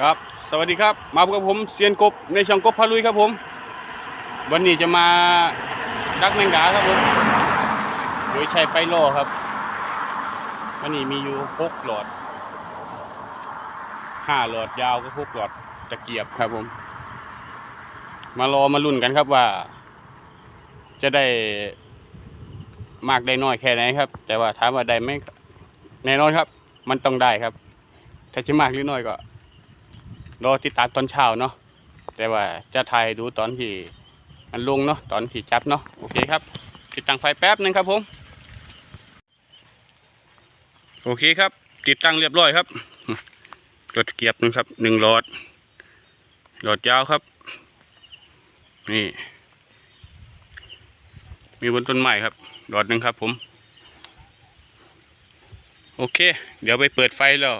ครับสวัสดีครับมาพบกับผมเซียนกบในช่องกบพาลุยครับผม วันนี้จะมาดักแมงดาครับผมโดยใช้ไฟล่อครับ วันนี้มีอยู่หกหลอดห้าหลอดยาวก็หกหลอดตะเกียบครับผม มารอมาลุ้นกันครับว่า จะได้มากได้น้อยแค่ไหนครับ แต่ว่าถามว่าได้ไหมแน่นอนครับ มันต้องได้ครับ ถ้าจะมากหรือน้อยก็ รอติดตามตอนเช้าเนาะแต่ว่าจะถ่ายดูตอนที่มันลงเนาะตอนที่จับเนาะโอเคครับ ติดตั้งไฟแป๊บนึงครับผมโอเคครับ ติดตั้งเรียบร้อยครับรถเกียบหนึงครับหนึ่งหลอดหลอดยาวครับ นี่ มีบนต้นไม้ครับหลอดหนึ่งครับผม โอเค เดี๋ยวไปเปิดไฟแล้ว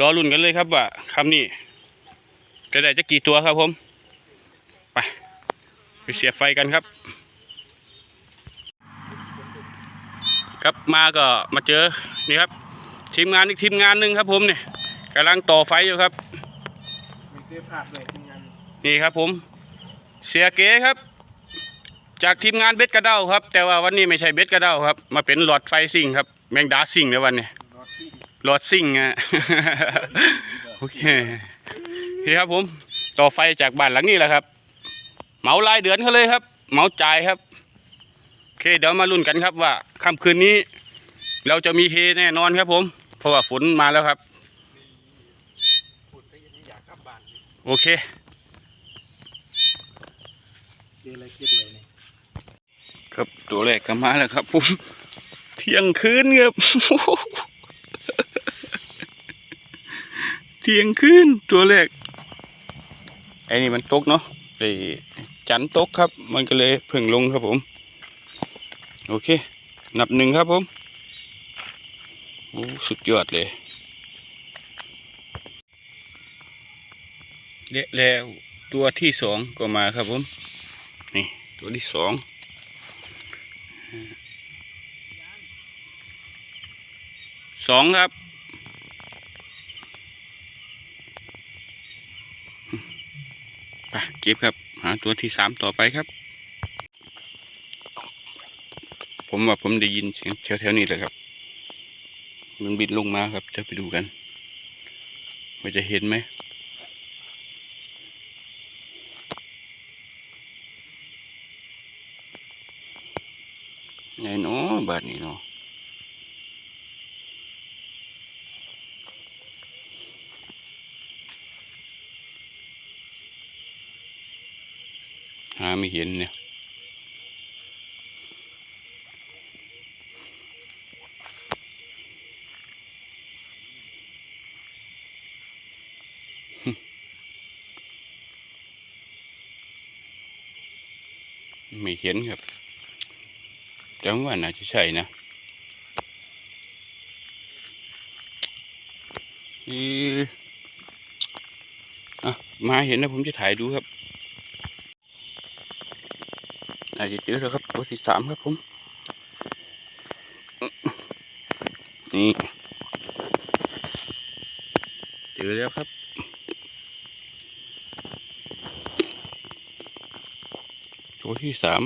รอรุ่นกันเลยครับว่าคำนี้ จะได้จะกี่ตัวครับผม ไป ไปเสียไฟกันครับ ครับมาก็มาเจอนี่ครับ ทีมงานอีกทีมงานหนึ่งครับผมเนี่ยกำลังต่อไฟอยู่ครับนี่ครับผม เสียเก๋ครับ จากทีมงานเบ็ดกระเด้าครับ แต่ว่าวันนี้ไม่ใช่เบ็ดกระเด้าครับ มาเป็นหลอดไฟซิ่งครับ แมงดาซิ่งในวันนี้หลอดซิ่งอะโอเค นี่ครับผม ต่อไฟจากบ้านหลังนี้แหละครับ เหมารายเดือนเขาเลยครับ เหมาจ่ายครับโอเคเดี๋ยวมาลุ้นกันครับว่าค่ำคืนนี้ เราจะมีเฮแน่นอนครับผม เพราะว่าฝนมาแล้วครับ โอเคครับตัวแรกก็มาแล้วครับผมเที่ยงคืนครับเที่ยงคืนตัวแรก อ้นี่มันตกเนาะไอ้จันตกครับ มันก็เลยเพิ่งลงครับผม โอเค นับหนึ่งครับผมโอ้สุดยอดเลยเละแล้วตัวที่สองก็มาครับผมนี่ตัวที่สองสองครับ ไปเก็บครับ หาตัวที่สามต่อไปครับ ผมว่าผมได้ยินเสียงแถวๆนี้เลยครับ มันบินลงมาครับจะไปดูกันว่าจะเห็นไหมไงเนาะบาดนี้เนาะ ไม่เห็นเนี่ยไม่เห็นครับจำว่าน่าจะใช่นะอะมาเห็นนะผมจะถ่ายดูครับ อาจะเจอแล้วครับตัวที่สามครับผม นี่เจอแล้วครับ ตัวที่สาม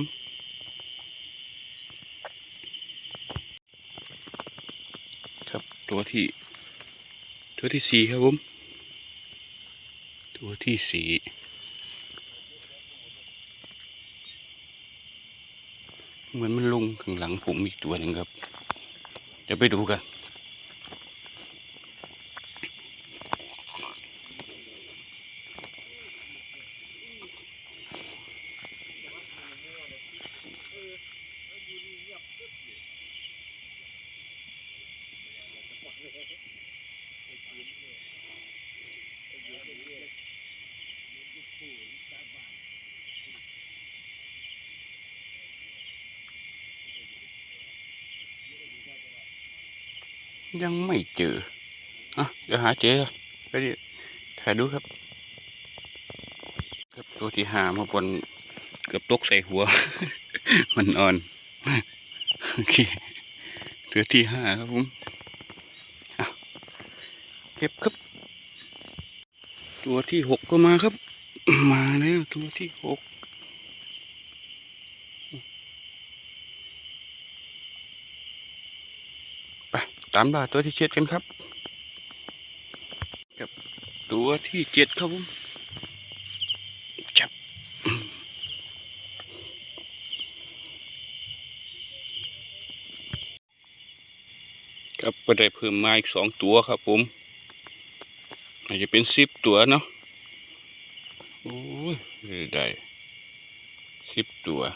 ครับตัวที่ ตัวที่สี่ครับผม ตัวที่สี่ เหมือนมันลงข้างหลังผมอีกตัวหนึ่งครับ เดี๋ยวไปดูกัน ยังไม่เจออะเดี๋ยวหาเจอไปดิถ่ายดูครับครับตัวที่หามาบนเกือบตกใส่หัว มันอ่อนโอเคตัวที่ห้าครับผมเก็บครับ ตัวที่หกก็มาครับ มาแล้วตัวที่หกไปตามล่าตัวที่เจ็ดกันครับกับตัวที่เจ็ดครับผมจับครับก็ได้เพิ่มมาอีกสองตัวครับผมอาจจะเป็นสิบตัวเนาะโอ้ยได้สิบตัวอ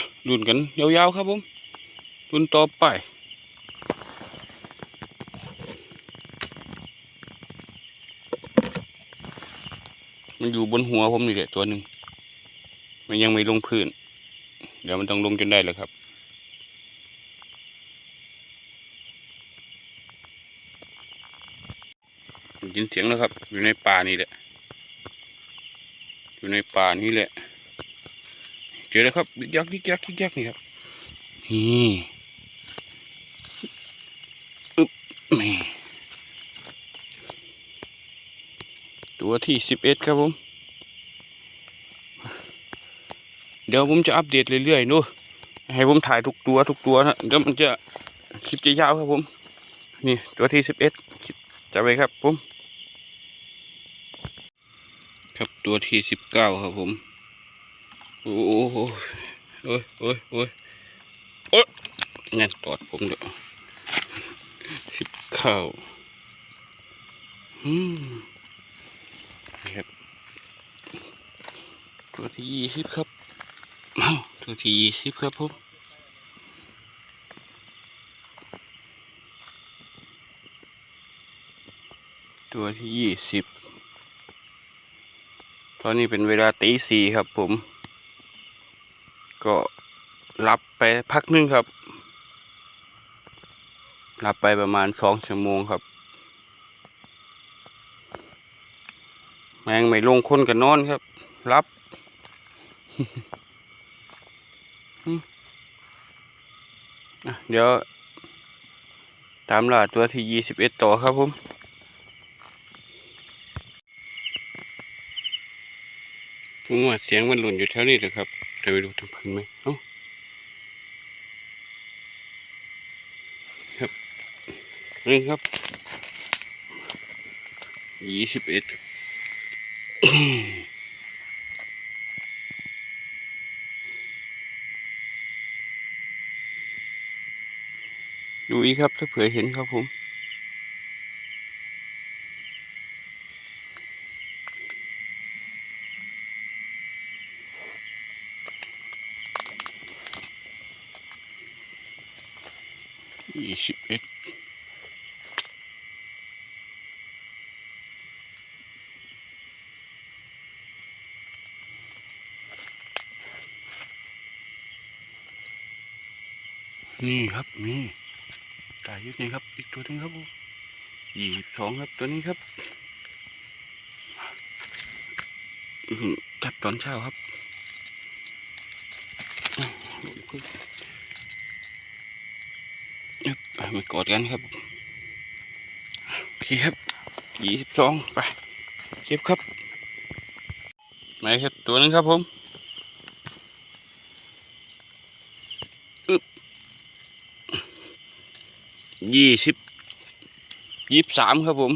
ะ รุ่นกันยาวๆครับผมรุ่นต่อไปมันอยู่บนหัวผมนี่แหละตัวหนึ่งมันยังไม่ลงพื้น เดี๋ยวมันต้องลงจนได้แล้วครับ ยินเสียงแล้วครับ อยู่ในป่านี่แหละ อยู่ในป่านี่แหละ เจอแล้วครับยิกยักยิกยักยักนี่ครับนี่อึ๊บแม่ตัวที่สิบเอ็ดครับผม เดี๋ยวผมจะอัปเดตเรื่อยๆดูให้ผมถ่ายทุกตัวทุกตัวนะเดี๋ยวมันจะคลิปจะยาวครับผม นี่ตัวที่สิบเอ็ดจะไปครับผม ครับตัวที่สิบเก้าครับผม โอ้โหโอ้ยโอ้ยโอ้ยโอ้ยนั่นตอดผมเด้อสิบเก้าอืมครับตัวที่ยี่สิบครับอ้าตัวที่ยี่สิบครับผมตัวที่ยี่สิบตอนนี้เป็นเวลาตีสี่ครับผม ก็รับไปพักนึงครับ รับไปประมาณสองชั่วโมงครับ แมงไม่ลงคนกันนอนครับ รับเดี๋ยว ตามล่าตัวที่ยี่สิบเอ็ดต่อครับผมผมว่าเสียงมันหล่นอยู่แถวนี้เลยครับ เดี๋ยวไปดูทางพื้นไหมเอ้าครับนี่ครับยี่สิบเอ็ดดูอีกครับถ้าเผื่อเห็นครับผม นี่ครับนี่ตายยู่นี่ครับ อีกตัวหนึงครับผมยี่สิบสองครับตัวนี้ครับจับตอนเช้าครับยึบอะมากอดกันครับโอเคครับยี่สิบสองไปเก็บครับไมาครับตัวหนึงครับผมอึบ ยี่สิบยี่สิบสามครับผม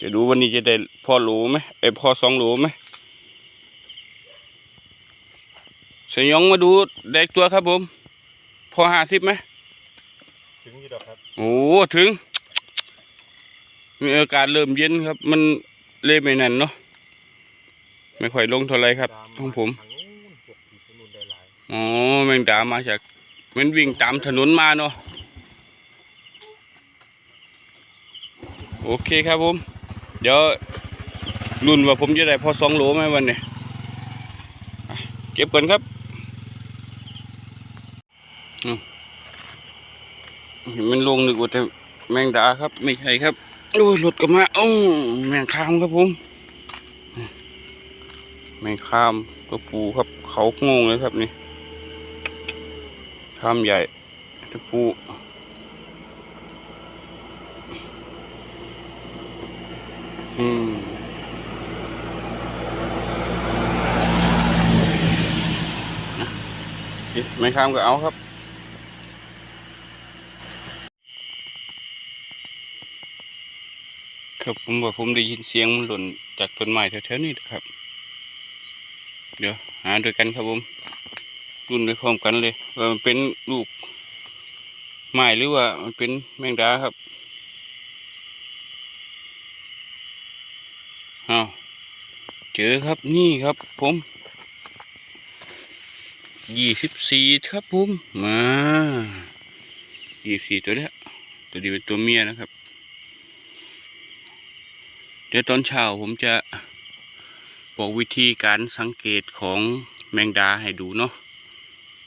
จะดูวันนี้จะได้พอโหลไหมไอยพอสองโหลไหมสยองมาดูได้ตัวครับผม พอห้าสิบไหมถึงยี่ดอกครับโอ้ถึง มีอากาศเริ่มเย็นครับ มันเล่ไม่นั่นเนาะไม่ค่อยลงเท่าไรครับของผมทางนู้นพวกที่ถนนได้หลายอ๋อแมงดามาจากมันวิ่งตามถนนมาเนาะ โอเคครับผม เดี๋ยวรุ่นว่าผมจะได้พอสองโหลไหมวันนี้อะเก็บก่อนครับมมันลงหนึกว่าแต่แมงดาครับ ไม่ใช่ครับโอ้ยหลุดกลับมาโอ้แมงคามครับผม แมงคามตัวปูครับ เขางงเลยครับนี่คามใหญ่ตัวปู ไม่ข้ามก็เอาครับครับผมว่าผมได้ยินเสียงมันหล่นจากต้นไม้แถวๆนี้ครับ เดี๋ยวหาด้วยกันครับผมรุ่นไยพร้อมกันเลยว่ามันเป็นลูกไม้หรือว่ามันเป็นแมงดาครับ อ้าวเจอครับนี่ครับผมยี่สิบสี่ครับผมมายี่สิบสี่ตัวเนี้ยตัวนี้เป็นตัวเมียนะครับ เดี๋ยวตอนเช้าผมจะบอกวิธีการสังเกตของแมงดาให้ดูเนาะ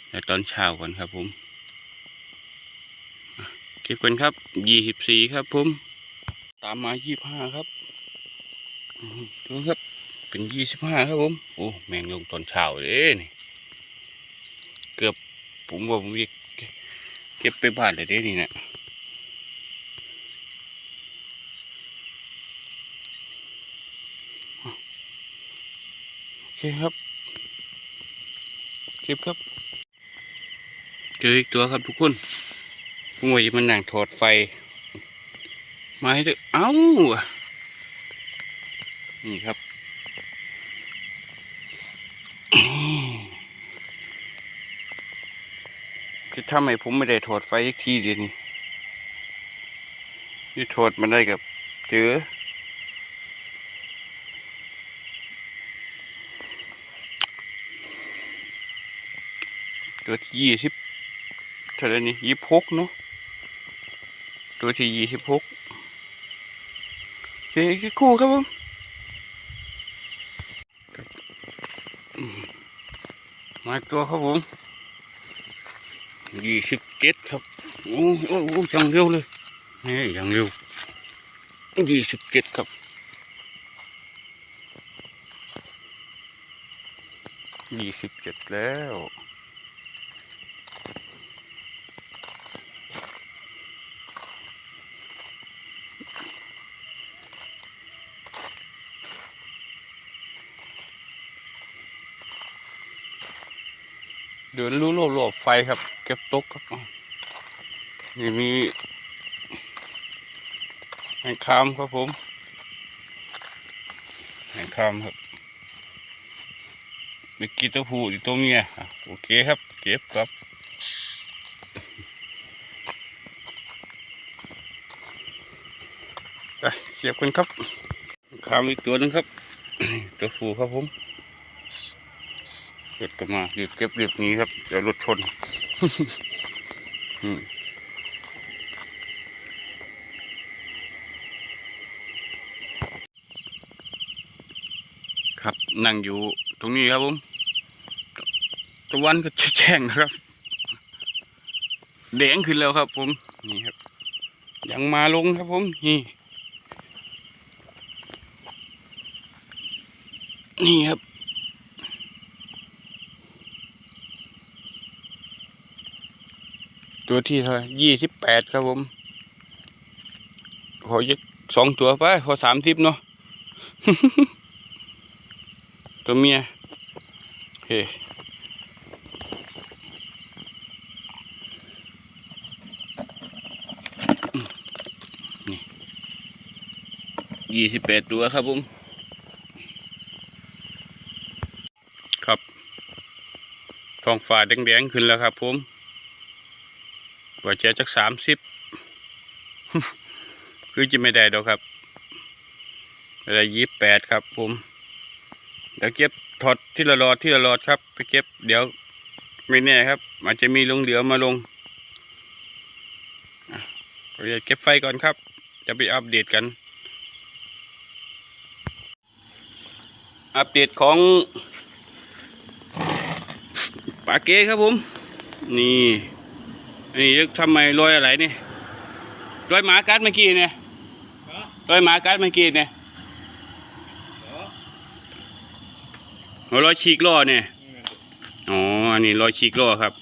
แต่ตอนเช้าก่อนครับผมเก็บกันครับยี่สิบสี่ครับผม ตามมายี่ห้าครับ ครับเป็นยี่สิบห้าครับผมโอ้แมงลงตอนเช้าเลยนี่เกือบผมว่าผมเก็บไปบ้านเลยเด้นี่นะโอเคครับเก็บครับ เจออีกตัวครับทุกคนผมว่าจะมันนั่งถอดไฟมาให้ด้เอ้า นี่ครับ คือทำให้ผมไม่ได้ถอดไฟอีกทีเดียวนี่นี่ถอดมันได้กับเจอตัวที่ยี่สิบเท่าไรนี่ยี่สิบหกเนาะตัวที่ยี่สิบหกเคคือคู่ครับผมครับอืม มาตัวครับผมยี่สิบเจ็ดครับโอ้โอ้โอ้ยังเร็วเลยนี่ยังเร็วยี่สิบเจ็ดครับยี่สิบเจ็ดแล้ว เดินรู้โลบโลบไฟครับ เก็บตกครับนี่มีแหงคามครับผมแหงคามครับมีกีตัวผู้อีกตัวเมียโอเคครับ เก็บครับไปเก็บกันครับคามอีกตัวหนึงครับ ตัวผู้ครับผม รถก็มารีบเก็บรีบนี้ครับเดี๋ยวรถชนครับนั่งอยู่ตรงนี้ครับผมตะวันก็แจ้งนะครับแดงขึ้นแล้วครับผมนี่ครับ ยังมาลงครับผมนี่นี่ครับ ตัวที่ท่ายี่สิบแปดครับผม ขอยึกสองตัวไป ขอสามสิบเนาะ ตัวเมียโอเคอืมนี่ยี่สิบแปดตัวครับผม ครับท้องฟ้าแดงๆขึ้นแล้วครับผม กว่าจะจักสามสิบคือจะไม่ได้ดอกครับอะไรยี่สิบแปดครับ ผมเดี๋ยวเก็บถอดที่ละหลอดที่ละหลอดครับ ไปเก็บ เดี๋ยวไม่แน่ครับ อาจจะมีลงเหลือมาลงเราจะเก็บไฟก่อนครับ จะไปอัปเดตกัน อัปเดตของปาเก้ครับผม นี่ นนี้ทำไมรอยอะไรนี่รอยหมากัดเมื่อกี้เนี่ยรอยหมากัดเมื่อกี้เนี่ยอ๋อรอยฉีกล้อเนี่ยอ๋ออันนี้รอยฉีกล้อครับ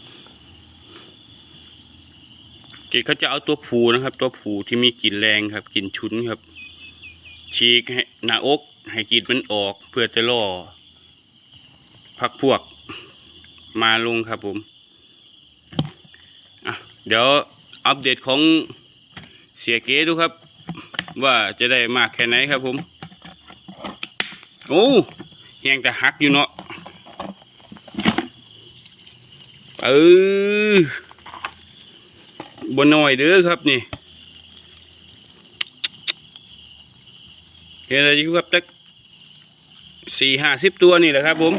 เกดเขาจะเอาตัวผูนะครับ ตัวผูที่มีกลิ่นแรงครับกลิ่นฉุนครับ ฉีกให้หน้าอก ให้กลิ่นมันออก เพื่อจะล่อพักพวกมาลงครับผม เดี๋ยวอัปเดตของเสียเก๋ดูครับ ว่าจะได้มากแค่ไหนครับผม โอ้ยังแต่หักอยู่เนาะเออบนหน้อยเด้อครับนี่เห็นอะไรอยู่ครับจักสี่ห้าสิบตัวนี่แหละครับผม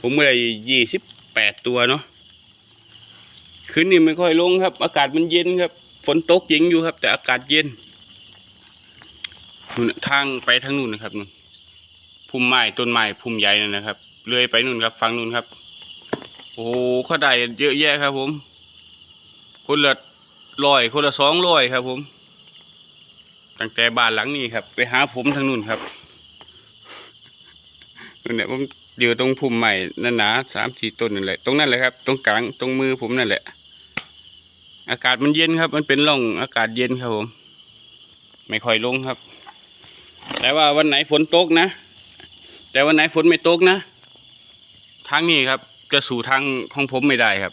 ผมไม่ได้ยี่สิบแปดตัวเนาะคืนนี้ไม่ค่อยลงครับ อากาศมันเย็นครับ ฝนตกยิงอยู่ครับ แต่อากาศเย็นนู่นทางไปทางนู่นนะครับนู่นพุ่มไม้ต้นไม้พุ่มใหญ่นั่นนะครับเลื่อยไปนู่นครับฟังนู่นครับ โอ้โหขาได้เยอะแยะครับ ผม คนละร้อยคนละสองร้อยครับ ผม ตั้งแต่บ้านหลังนี้ครับ ไปหาผมทางนู่นครับนั่นแหละผม อยู่ตรงพุ่มใหม่นั่นหนาสามสี่ต้นนั่นแหละ ตรงนั้นแหละครับ ตรงกลางตรงมือผมนั่นแหละ อากาศมันเย็นครับ มันเป็นร่องอากาศเย็นครับผม ไม่ค่อยลงครับ แต่ว่าวันไหนฝนตกนะ แต่วันไหนฝนไม่ตกนะ ทางนี้ครับ จะสู่ทางของผมไม่ได้ครับ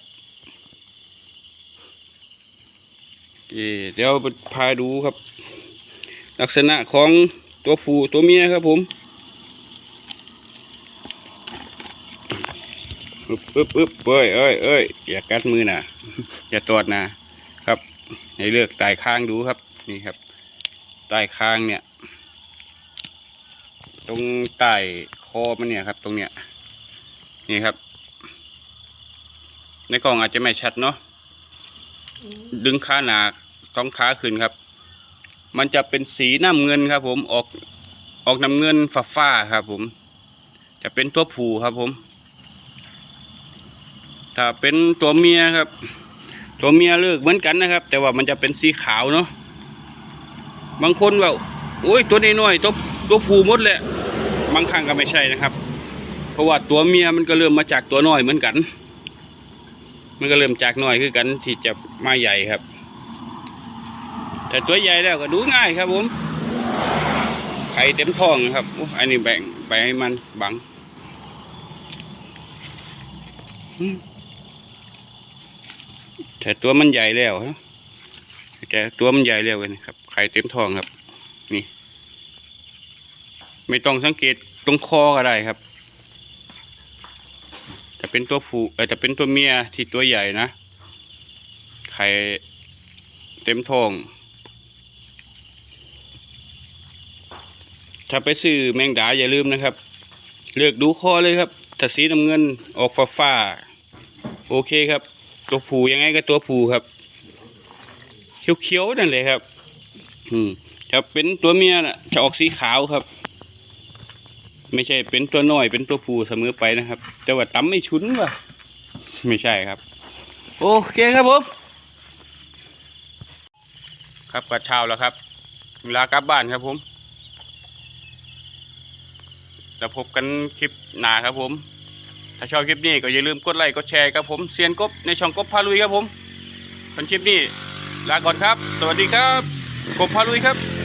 เอ่อเดี๋ยวพาดูครับ ลักษณะของตัวผู้ตัวเมียครับผม อึบอึบอึบเอ้ยเอ้ยเอ้ยอย่ากัดมือนะอย่าตอดนะครับ ให้เลือกใต้คางดูครับ นี่ครับใต้คางเนี่ย ตรงใต้คอมันเนี่ยครับ ตรงเนี้ยนี่ครับ ในกล่องอาจจะไม่ชัดเนาะดึงขาหนาสองขาขึ้นครับ มันจะเป็นสีน้ำเงินครับ ผมออกออกน้ำเงินฟ้าฟ้าๆครับ ผม จะเป็นตัวผูครับ ผม ถ้าเป็นตัวเมียครับ ตัวเมียเลือกเหมือนกันนะครับ แต่ว่ามันจะเป็นสีขาวเนาะบางคนว่าโอ้ยตัวนี้น้อยๆตัวตัวผูมดแหละบางครั้งก็ไม่ใช่นะครับ เพราะว่าตัวเมียมันก็เริ่มมาจากตัวน้อยเหมือนกัน มันก็เริ่มจากน้อยคือกันที่จะมาใหญ่ครับ แต่ตัวใหญ่แล้วก็ดูง่ายครับผมไข่เต็มท้องครับอ,อันนี้แบ่งไปให้มันบัง แต่ตัวมันใหญ่แล้วนะแต่ตัวมันใหญ่แล้วนครับไข่เต็มท้องครับ นี่ ไม่ต้องสังเกตตรงคอก็ได้ครับจะเป็นตัวผู้เออจะเป็นตัวเมียที่ตัวใหญ่นะไข่เต็มท้อง ถ้าไปซื้อแมงดาอย่าลืมนะครับ เลือกดูคอเลยครับถ้าสีน้ำเงินออกฟ้าฟ้าๆโอเคครับ ตัวผูยังไงก็ตัวผูครับ เขียวๆนั่นเลยครับ อืมถ้าเป็นตัวเมียน่ะจะออกสีขาวครับ ไม่ใช่เป็นตัวน้อยเป็นตัวผูเสมอไปนะครับ แต่ว่าตำไม่ชุนว่ะไม่ใช่ครับ โอเคครับผมครับกระเช้าแล้วครับเวลากลับบ้านครับผมแล้วพบกันคลิปหน้าครับผม ถ้าชอบคลิปนี้ก็อย่าลืมกดไลค์กดแชร์ครับผมเซียนกบในช่องกบพาลุยครับผมคนคลิปนี้ลาก่อนครับ สวัสดีครับ กบพาลุยครับ